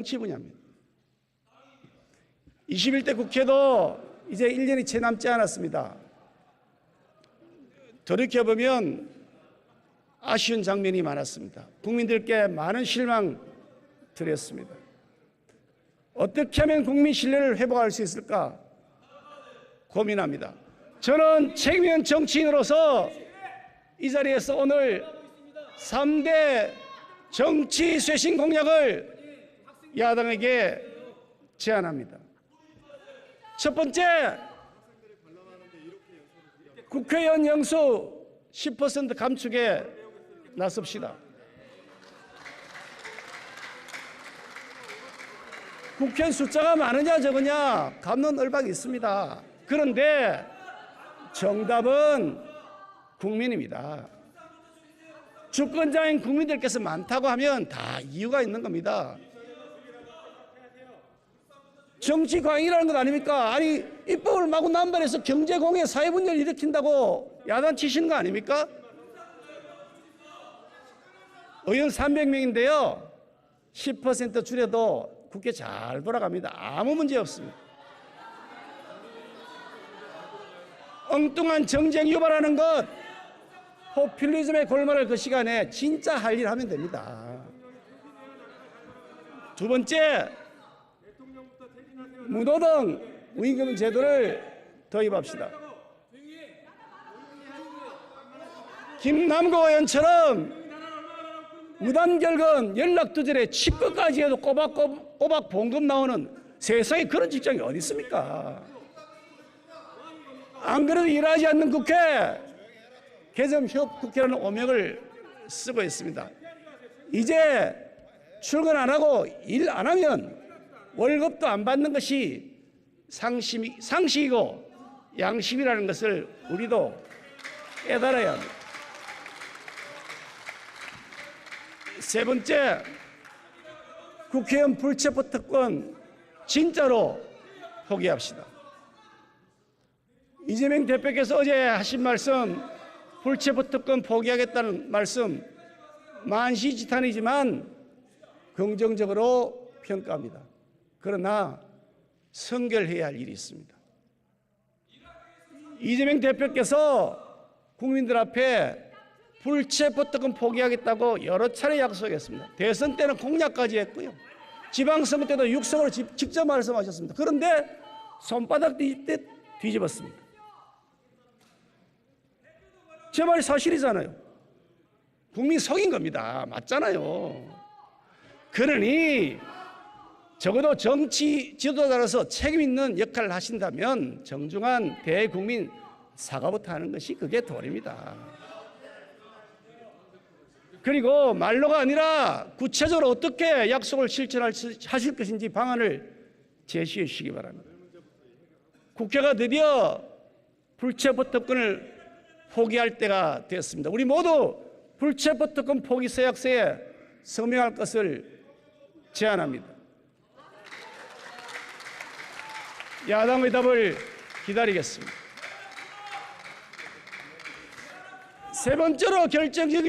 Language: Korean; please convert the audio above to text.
정치 분야입니다. 21대 국회도 이제 1년이 채 남지 않았습니다. 돌이켜보면 아쉬운 장면이 많았습니다. 국민들께 많은 실망 드렸습니다. 어떻게 하면 국민 신뢰를 회복할 수 있을까 고민합니다. 저는 책임 있는 정치인으로서 이 자리에서 오늘 3대 정치 쇄신 공약을 야당에게 제안합니다. 첫 번째, 국회의원 영수 10% 감축에 나섭시다. 국회의원 숫자가 많으냐 적으냐 감론 얼박이 있습니다. 그런데 정답은 국민입니다. 주권자인 국민들께서 많다고 하면 다 이유가 있는 겁니다. 정치 광이라는 것 아닙니까? 아니 입법을 마구 남발해서 경제공해 사회분열 일으킨다고 야단 치시는 거 아닙니까? 의원 300명인데요. 10% 줄여도 국회 잘 돌아갑니다. 아무 문제 없습니다. 엉뚱한 정쟁 유발하는 것, 포퓰리즘의 골마를 그 시간에 진짜 할 일 하면 됩니다. 두 번째, 무노동 무임금 제도를 도입합시다. 김남국 의원처럼 무단결근 연락두절에 치과까지 해도 꼬박꼬박 꼬박 봉급 나오는 세상에 그런 직장이 어디 있습니까? 안 그래도 일하지 않는 국회 개정협 국회라는 오명을 쓰고 있습니다. 이제 출근 안 하고 일 안 하면 월급도 안 받는 것이 상식, 상식이고 양심이라는 것을 우리도 깨달아야 합니다. 세 번째, 국회의원 불체포 특권 진짜로 포기합시다. 이재명 대표께서 어제 하신 말씀, 불체포 특권 포기하겠다는 말씀, 만시지탄이지만 긍정적으로 평가합니다. 그러나 성결해야 할 일이 있습니다. 이재명 대표께서 국민들 앞에 불체포 특권 포기하겠다고 여러 차례 약속했습니다. 대선 때는 공약까지 했고요. 지방선거 때도 육성으로 직- 직접 말씀하셨습니다. 그런데 손바닥 뒤집듯 뒤집었습니다. 제 말이 사실이잖아요. 국민 속인 겁니다. 맞잖아요. 그러니 적어도 정치 지도자로서 책임 있는 역할을 하신다면 정중한 대국민 사과부터 하는 것이 그게 도리입니다. 그리고 말로가 아니라 구체적으로 어떻게 약속을 실천하실 것인지 방안을 제시해 주시기 바랍니다. 국회가 드디어 불체포 특권을 포기할 때가 되었습니다. 우리 모두 불체포 특권 포기 서약서에 서명할 것을 제안합니다. 야당의 답을 기다리겠습니다. 세 번째로 결정적인